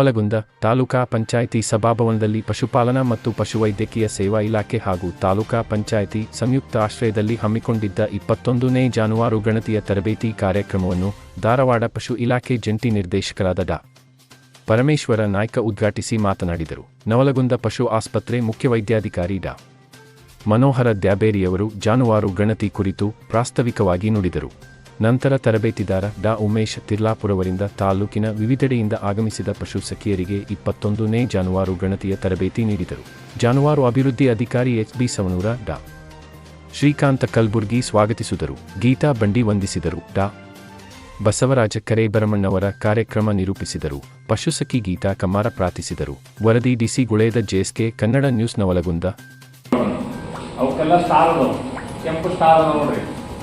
ನವಲಗುಂದ ತಾಲೂಕಾ ಪಂಚಾಯಿತಿ ಸಭಾಭವನದಲ್ಲಿ ಪಶುಪಾಲನಾ ಮತ್ತು ಪಶುವೈದ್ಯಕೀಯ ಸೇವಾ ಇಲಾಖೆ ಹಾಗೂ ತಾಲೂಕಾ ಪಂಚಾಯಿತಿ ಸಂಯುಕ್ತ ಆಶ್ರಯದಲ್ಲಿ ಹಮ್ಮಿಕೊಂಡಿದ್ದ ಇಪ್ಪತ್ತೊಂದನೇ ಜಾನುವಾರು ಗಣತಿಯ ತರಬೇತಿ ಕಾರ್ಯಕ್ರಮವನ್ನು ಧಾರವಾಡ ಪಶು ಇಲಾಖೆ ಜಂಟಿ ನಿರ್ದೇಶಕರಾದ ಡಾ. ಪರಮೇಶ್ವರ ನಾಯ್ಕ ಉದ್ಘಾಟಿಸಿ ಮಾತನಾಡಿದರು. ನವಲಗುಂದ ಪಶು ಆಸ್ಪತ್ರೆ ಮುಖ್ಯ ವೈದ್ಯಾಧಿಕಾರಿ ಡಾ. ಮನೋಹರ ದ್ಯಾಬೇರಿಯವರು ಜಾನುವಾರು ಗಣತಿ ಕುರಿತು ಪ್ರಾಸ್ತಾವಿಕವಾಗಿ ನುಡಿದರು. ನಂತರ ತರಬೇತಿದಾರ ಡಾ. ಉಮೇಶ್ ತಿರ್ಲಾಪುರವರಿಂದ ತಾಲೂಕಿನ ವಿವಿಧೆಡೆಯಿಂದ ಆಗಮಿಸಿದ ಪಶು ಸಖಿಯರಿಗೆ ಇಪ್ಪತ್ತೊಂದನೇ ಜಾನುವಾರು ಗಣತಿಯ ತರಬೇತಿ ನೀಡಿದರು. ಜಾನುವಾರು ಅಭಿವೃದ್ಧಿ ಅಧಿಕಾರಿ ಎಚ್. ಬಿ. ಸವನೂರ ಡಾ. ಶ್ರೀಕಾಂತ ಕಲ್ಬುರ್ಗಿ ಸ್ವಾಗತಿಸಿದರು. ಗೀತಾ ಬಂಡಿ ವಂದಿಸಿದರು. ಡಾ. ಬಸವರಾಜ ಕರೇಬರಮಣ್ಣವರ ಕಾರ್ಯಕ್ರಮ ನಿರೂಪಿಸಿದರು. ಪಶುಸಖಿ ಗೀತಾ ಕಮಾರ ಪ್ರಾರ್ಥಿಸಿದರು. ವರದಿ DC Guleda JSK Kannada news Navalgund.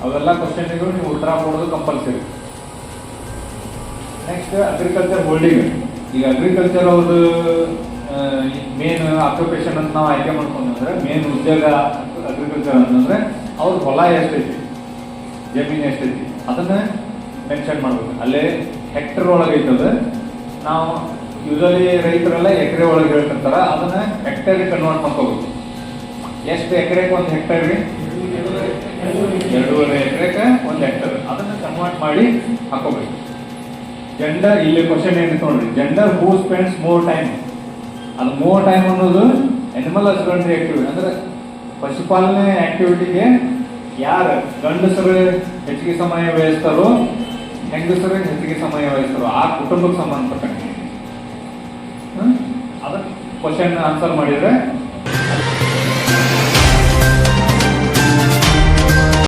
ಅವೆಲ್ಲ ಕ್ವಶನ್ಗೂ ನೀವು ಉತ್ತರ ಕೊಡೋದು ಕಂಪಲ್ಸರಿ ನೆಕ್ಸ್ಟ್ ಅಗ್ರಿಕಲ್ಚರ್ ಹೋಲ್ಡಿಂಗ್ ಈಗ ಅಗ್ರಿಕಲ್ಚರ್ ಅವ್ರದ್ದು ಮೇನ್ ಆಕ್ಯುಪೇಷನ್ ಅಂತ ನಾವು ಆಯ್ಕೆ ಮಾಡ್ಕೊಂಡ್ರೆ ಮೇನ್ ಉದ್ಯೋಗ ಅಗ್ರಿಕಲ್ಚರ್ ಅಂತಂದ್ರೆ, ಅವ್ರ ಹೊಲ ಎಷ್ಟೈತಿ? ಜಮೀನು ಎಷ್ಟೈತಿ? ಅದನ್ನ ಮೆನ್ಷನ್ ಮಾಡ್ಬೇಕು. ಅಲ್ಲೇ ಹೆಕ್ಟರ್ ಒಳಗೆ ಐತದ. ನಾವು ಯೂಸಲಿ ರೈತರೆಲ್ಲ ಎಕರೆ ಒಳಗೆ ಹೇಳ್ತಿರ್ತಾರ. ಅದನ್ನ ಹೆಕ್ಟರ್ ಕನ್ವರ್ಟ್ ಮಾಡ್ಕೋಬೇಕು. ಎಷ್ಟು ಎಕರೆಗೆ ಒಂದು ಹೆಕ್ಟರ್ ರೀ ಎರಡೂವರೆ ಎಕರೆಗೆ ಒಂದು ಹೆಕ್ಟರ್ ಅದನ್ನ ಕನ್ವರ್ಟ್ ಮಾಡಿ ಹಾಕೋಬೇಕು. ಜೆಂಡರ್ ಇಲ್ಲಿ ಕ್ವಶನ್ ಏನು ತಗೊಂಡ್ರಿ? Gender who spends more time ಅದು ಮೋರ್ ಟೈಮ್ ಅನ್ನೋದು ಅನಿಮಲ್ ಹಸ್ಬೆಂಡ್ರಿ ಆಕ್ಟಿವಿಟಿ ಅಂದ್ರೆ ಪಶುಪಾಲನೆ ಆಕ್ಟಿವಿಟಿಗೆ ಯಾರು ಗಂಡಸರು ಹೆಚ್ಚಿಗೆ ಸಮಯ ವ್ಯಯಿಸ್ತಾರೋ, ಹೆಂಗಸರು ಹೆಚ್ಚಿಗೆ ಸಮಯ ವಹಿಸ್ತಾರೋ ಆ ಕುಟುಂಬಕ್ಕೆ ಸಂಬಂಧಪಟ್ಟಂಗೆ. ಅದಕ್ಕೆ ಕ್ವಶನ್ ಆನ್ಸರ್ ಮಾಡಿದ್ರೆ